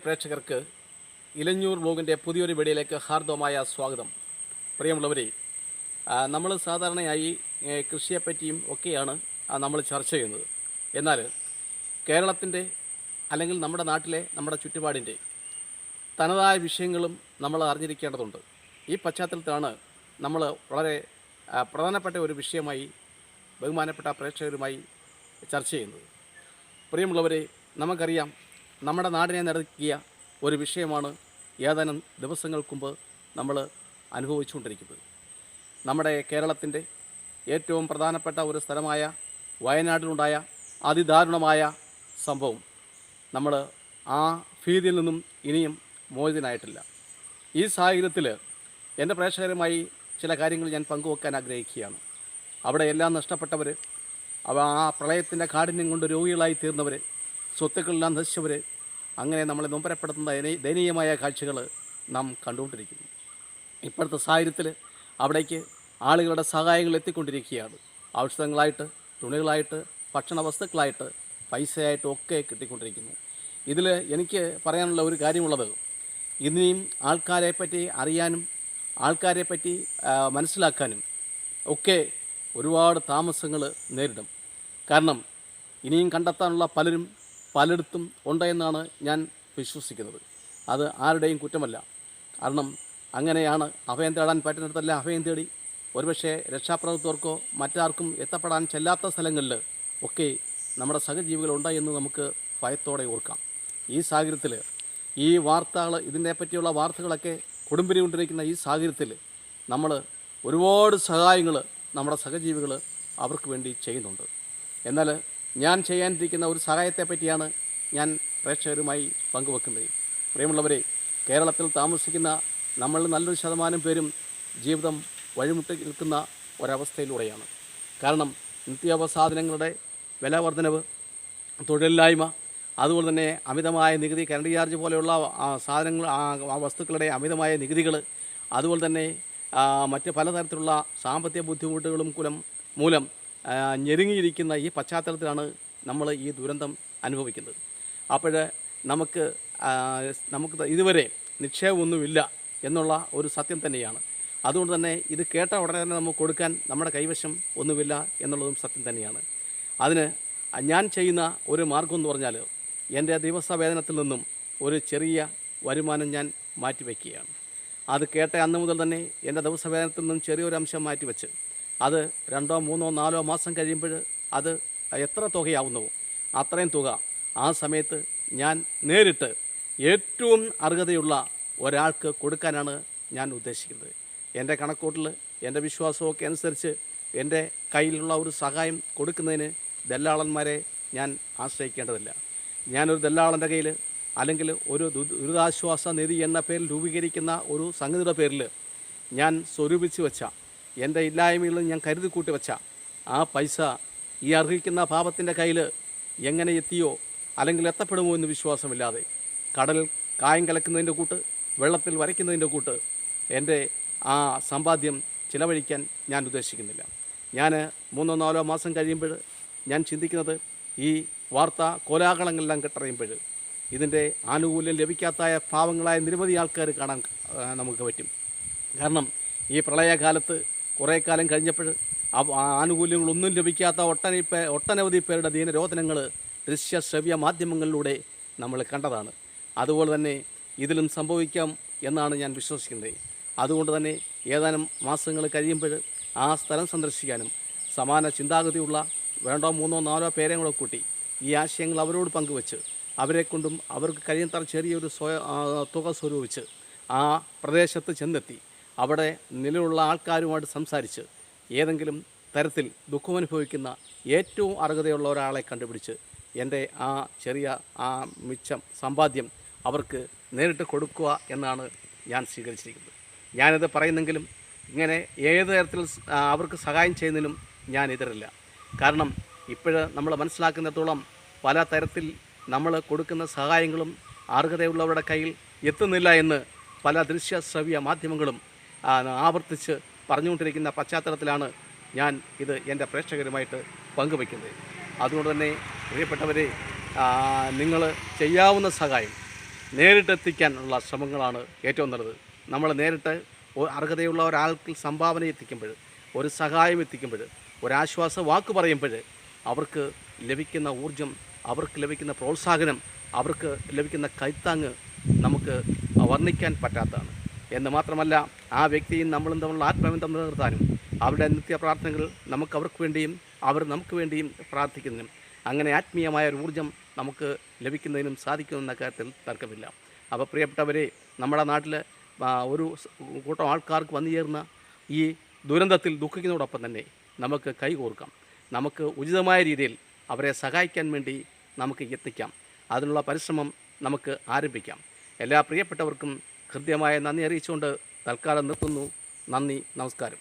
പ്രേക്ഷകർക്ക് ഇലഞ്ഞൂർ ബ്ലോഗിന്റെ പുതിയൊരു വീഡിയോയിലേക്ക് ഹാർദവമായ സ്വാഗതം. പ്രിയമുള്ളവരെ നമ്മൾ സാധാരണയായി കൃഷിയെപ്പറ്റിയും ഒക്കെയാണ് നമ്മൾ ചർച്ച ചെയ്യുന്നത്. എന്നാൽ കേരളത്തിന്റെ അല്ലെങ്കിൽ നമ്മുടെ നാട്ടിലെ നമ്മുടെ ചുറ്റുപാടിന്റെ തനതായ വിഷയങ്ങളും നമ്മൾ അറിഞ്ഞിരിക്കേണ്ടതുണ്ട്. ഈ പശ്ചാത്തലത്തിലാണ് നമ്മൾ വളരെ പ്രധാനപ്പെട്ട ഒരു വിഷയമായി ബഹുമാനപ്പെട്ട പ്രേക്ഷകരുമായി ചർച്ച ചെയ്യുന്നത്. പ്രിയമുള്ളവരെ നമുക്കറിയാം നമ്മുടെ നാടിനെ നടക്കിയ ഒരു വിഷയമാണ് ഏതാനും ദിവസങ്ങൾക്ക് മുമ്പ് നമ്മൾ അനുഭവിച്ചുകൊണ്ടിരിക്കുന്നത്. നമ്മുടെ കേരളത്തിന്റെ ഏറ്റവും പ്രധാനപ്പെട്ട ഒരു സ്ഥലമായ വയനാട്ടിലുണ്ടായ അതിദാരുണമായ സംഭവം നമ്മൾ ആ ഭീതിയിൽ നിന്നും ഇനിയും മോചിതനായിട്ടില്ല. ഈ സാഹചര്യത്തിൽ എന്റെ പ്രേക്ഷകരുമായി ചില കാര്യങ്ങൾ ഞാൻ പങ്കുവെക്കാൻ ആഗ്രഹിക്കുകയാണ്. അവിടെ എല്ലാം നഷ്ടപ്പെട്ടവർ അവ ആ പ്രളയത്തിന്റെ കാഠിന്യം കൊണ്ട് രോഗികളായി തീർന്നവർ സ്വത്തുക്കളെല്ലാം നശിച്ചവർ അങ്ങനെ നമ്മളെ നൊമ്പരപ്പെടുത്തുന്ന ദയനീ- ദയനീയമായ കാഴ്ചകൾ നാം കണ്ടുകൊണ്ടിരിക്കുന്നു. ഇപ്പോഴത്തെ സാഹചര്യത്തിൽ അവിടേക്ക് ആളുകളുടെ സഹായങ്ങൾ എത്തിക്കൊണ്ടിരിക്കുകയാണ്. ഔഷധങ്ങളായിട്ട് തുണികളായിട്ട് ഭക്ഷണ വസ്തുക്കളായിട്ട് പൈസയായിട്ടും ഒക്കെ കിട്ടിക്കൊണ്ടിരിക്കുന്നു. ഇതിൽ എനിക്ക് പറയാനുള്ള ഒരു കാര്യമുള്ളത് ഇനിയും ആൾക്കാരെ പറ്റി അറിയാനും ആൾക്കാരെ പറ്റി മനസ്സിലാക്കാനും ഒക്കെ ഒരുപാട് താമസങ്ങൾ നേരിടും. കാരണം ഇനിയും കണ്ടെത്താനുള്ള പലരും പലയിടത്തും ഉണ്ട് എന്നാണ് ഞാൻ വിശ്വസിക്കുന്നത്. അത് ആരുടെയും കുറ്റമല്ല. കാരണം അങ്ങനെയാണ് അഭയം തേടാൻ പറ്റുന്നിടത്തല്ല അഭയം തേടി. ഒരുപക്ഷെ രക്ഷാപ്രവർത്തകർക്കോ മറ്റാർക്കും എത്തപ്പെടാൻ ചെല്ലാത്ത സ്ഥലങ്ങളിൽ ഒക്കെ നമ്മുടെ സഹജീവികളുണ്ട് എന്ന് നമുക്ക് ഭയത്തോടെ ഓർക്കാം. ഈ സാഹചര്യത്തിൽ ഈ വാർത്തകൾ ഇതിനെ പറ്റിയുള്ള വാർത്തകളൊക്കെ കൊടുമ്പിരി കൊണ്ടിരിക്കുന്ന ഈ സാഹചര്യത്തിൽ നമ്മൾ ഒരുപാട് സഹായങ്ങൾ നമ്മുടെ സഹജീവികൾ അവർക്ക് വേണ്ടി ചെയ്യുന്നുണ്ട്. എന്നാൽ ഞാൻ ചെയ്യാനിരിക്കുന്ന ഒരു സഹായത്തെ പറ്റിയാണ് ഞാൻ പ്രേക്ഷകരുമായി പങ്കുവെക്കുന്നത്. പ്രിയമുള്ളവരെ കേരളത്തിൽ താമസിക്കുന്ന നമ്മൾ നല്ലൊരു ശതമാനം പേരും ജീവിതം വഴിമുട്ടി നിൽക്കുന്ന ഒരവസ്ഥയിലൂടെയാണ്. കാരണം നിത്യവസാധനങ്ങളുടെ വില വർധനവ് തൊഴിലില്ലായ്മ അതുപോലെ തന്നെ അമിതമായ നികുതി കറണ്ട് ചാർജ് പോലെയുള്ള സാധനങ്ങൾ വസ്തുക്കളുടെ അമിതമായ നികുതികൾ അതുപോലെ തന്നെ മറ്റ് പലതരത്തിലുള്ള സാമ്പത്തിക ബുദ്ധിമുട്ടുകളും കുലം മൂലം ഞെരുങ്ങിയിരിക്കുന്ന ഈ പശ്ചാത്തലത്തിലാണ് നമ്മൾ ഈ ദുരന്തം അനുഭവിക്കുന്നത്. അപ്പോൾ നമുക്ക് നമുക്ക് ഇതുവരെ നിക്ഷേപമൊന്നുമില്ല എന്നുള്ള ഒരു സത്യം തന്നെയാണ്. അതുകൊണ്ട് തന്നെ ഇത് കേട്ട ഉടനെ തന്നെ നമുക്ക് കൊടുക്കാൻ നമ്മുടെ കൈവശം ഒന്നുമില്ല എന്നുള്ളതും സത്യം തന്നെയാണ്. അതിന് ഞാൻ ചെയ്യുന്ന ഒരു മാർഗം എന്ന് പറഞ്ഞാൽ എന്റെ ദിവസ വേതനത്തിൽ നിന്നും ഒരു ചെറിയ വരുമാനം ഞാൻ മാറ്റിവെക്കുകയാണ്. അത് കേട്ട അന്ന് മുതൽ തന്നെ എന്റെ ദിവസ വേതനത്തിൽ നിന്നും ചെറിയൊരു അംശം മാറ്റിവെച്ച് അത് രണ്ടോ മൂന്നോ നാലോ മാസം കഴിയുമ്പോൾ അത് എത്ര തുകയാവുന്നുവോ അത്രയും തുക. ആ സമയത്ത് ഞാൻ നേരിട്ട് ഏറ്റവും അർഹതയുള്ള ഒരാൾക്ക് കൊടുക്കാനാണ് ഞാൻ ഉദ്ദേശിക്കുന്നത്. എന്റെ കണക്കൂട്ടിൽ എന്റെ വിശ്വാസമൊക്കെ അനുസരിച്ച് എന്റെ കയ്യിലുള്ള ഒരു സഹായം കൊടുക്കുന്നതിന് ദല്ലാളന്മാരെ ഞാൻ ആശ്രയിക്കേണ്ടതില്ല. ഞാനൊരു ദല്ലാളന്റെ കയ്യിൽ അല്ലെങ്കിൽ ഒരു ദുരിതാശ്വാസ നിധി എന്ന പേരിൽ രൂപീകരിക്കുന്ന ഒരു സംഗതിയുടെ പേരിൽ ഞാൻ സ്വരൂപിച്ച് വെച്ച എന്റെ ഇല്ലായ്മയിൽ ഞാൻ കരുതി കൂട്ടി വെച്ച ആ പൈസ ഈ അർഹിക്കുന്ന പാപത്തിന്റെ കയ്യിൽ എങ്ങനെ എത്തിയോ അല്ലെങ്കിൽ എത്തപ്പെടുമോ എന്ന് വിശ്വാസമില്ലാതെ കടൽ കായം കലക്കുന്നതിന്റെ കൂട്ട് വെള്ളത്തിൽ വരയ്ക്കുന്നതിന്റെ കൂട്ട് എന്റെ ആ സമ്പാദ്യം ചിലവഴിക്കാൻ ഞാൻ ഉദ്ദേശിക്കുന്നില്ല. ഞാൻ മൂന്നോ നാലോ മാസം കഴിയുമ്പോൾ ഞാൻ ചിന്തിക്കുന്നത് ഈ വാർത്ത കോലാഹലങ്ങളെല്ലാം കെട്ടറിയുമ്പോൾ ഇതിന്റെ ആനുകൂല്യം ലഭിക്കാത്തായ പാവങ്ങളായ നിരവധി ആൾക്കാർ കാണാൻ നമുക്ക് പറ്റും. കാരണം ഈ പ്രളയകാലത്ത് കുറേ കാലം കഴിഞ്ഞപ്പോൾ ആനുകൂല്യങ്ങളൊന്നും ലഭിക്കാത്ത ഒട്ടനവധി ഒട്ടനവധി പേരുടെ ദീനരോധനങ്ങൾ ദൃശ്യ ശ്രവ്യ മാധ്യമങ്ങളിലൂടെ നമ്മൾ കണ്ടതാണ്. അതുപോലെ തന്നെ ഇതിലും സംഭവിക്കാം എന്നാണ് ഞാൻ വിശ്വസിക്കുന്നത്. അതുകൊണ്ട് തന്നെ ഏതാനും മാസങ്ങൾ കഴിയുമ്പോൾ ആ സ്ഥലം സന്ദർശിക്കാനും സമാന ചിന്താഗതിയുള്ള വേണ്ടോ മൂന്നോ നാലോ പേരെ കൂടെ കൂട്ടി ഈ ആശയങ്ങൾ അവരോട് പങ്കുവച്ച് അവരെക്കൊണ്ടും അവർക്ക് കഴിയുന്നത്ര ചെറിയൊരു സ്വയ തുക സ്വരൂപിച്ച് ആ പ്രദേശത്ത് ചെന്നെത്തി. അവിടെ നിലവിലുള്ള ആൾക്കാരുമായിട്ട് സംസാരിച്ച് ഏതെങ്കിലും തരത്തിൽ ദുഃഖമനുഭവിക്കുന്ന ഏറ്റവും അർഹതയുള്ള ഒരാളെ കണ്ടുപിടിച്ച് എന്റെ ആ ചെറിയ ആ മിച്ചം സമ്പാദ്യം അവർക്ക് നേരിട്ട് കൊടുക്കുക എന്നാണ് ഞാൻ സ്വീകരിച്ചിരിക്കുന്നത്. ഞാനിത് പറയുന്നെങ്കിലും ഇങ്ങനെ ഏത് തരത്തിൽ അവർക്ക് സഹായം ചെയ്യുന്നതിനും ഞാൻ എതിരില്ല. കാരണം ഇപ്പോഴ് നമ്മൾ മനസ്സിലാക്കുന്നിടത്തോളം പല തരത്തിൽ നമ്മൾ കൊടുക്കുന്ന സഹായങ്ങളും അർഹതയുള്ളവരുടെ കയ്യിൽ എത്തുന്നില്ല എന്ന് പല ദൃശ്യ ശ്രവ്യ മാധ്യമങ്ങളും ആവർത്തിച്ച് പറഞ്ഞുകൊണ്ടിരിക്കുന്ന പശ്ചാത്തലത്തിലാണ് ഞാൻ ഇത് എന്റെ പ്രേക്ഷകരുമായിട്ട് പങ്കുവയ്ക്കുന്നത്. അതുകൊണ്ട് തന്നെ പ്രിയപ്പെട്ടവരെ നിങ്ങൾ ചെയ്യാവുന്ന സഹായം നേരിട്ടെത്തിക്കാനുള്ള ശ്രമങ്ങളാണ് ഏറ്റവും നല്ലത്. നമ്മൾ നേരിട്ട് അർഹതയുള്ള ഒരാൾക്ക് സംഭാവന എത്തിക്കുമ്പോൾ ഒരു സഹായം എത്തിക്കുമ്പോൾ ഒരാശ്വാസ വാക്ക് പറയുമ്പോൾ അവർക്ക് ലഭിക്കുന്ന ഊർജം അവർക്ക് ലഭിക്കുന്ന പ്രോത്സാഹനം അവർക്ക് ലഭിക്കുന്ന കൈത്താങ്ങ് നമുക്ക് വർണിക്കാൻ പറ്റാത്തതാണ്. എന്ന് മാത്രമല്ല ആ വ്യക്തിയും നമ്മളും തമ്മിലുള്ള ആത്മബന്ധം നിലനിർത്താനും അവരുടെ നിത്യ പ്രാർത്ഥനകൾ നമുക്ക് അവർക്ക് വേണ്ടിയും അവർ നമുക്ക് വേണ്ടിയും പ്രാർത്ഥിക്കുന്നതിനും അങ്ങനെ ആത്മീയമായ ഒരു ഊർജം നമുക്ക് ലഭിക്കുന്നതിനും സാധിക്കുമെന്ന കാര്യത്തിൽ തർക്കമില്ല. അപ്പോൾ പ്രിയപ്പെട്ടവരെ നമ്മുടെ നാട്ടിൽ ഒരു കൂട്ടം ആൾക്കാർക്ക് വന്നു ചേർന്ന ഈ ദുരന്തത്തിൽ ദുഃഖിക്കുന്നതോടൊപ്പം തന്നെ നമുക്ക് കൈകോർക്കാം. നമുക്ക് ഉചിതമായ രീതിയിൽ അവരെ സഹായിക്കാൻ വേണ്ടി നമുക്ക് എത്തിക്കാം. അതിനുള്ള പരിശ്രമം നമുക്ക് ആരംഭിക്കാം. എല്ലാ പ്രിയപ്പെട്ടവർക്കും ഹൃദ്യമായ നന്ദി അറിയിച്ചുകൊണ്ട് തൽക്കാലം നിർത്തുന്നു. നന്ദി നമസ്കാരം.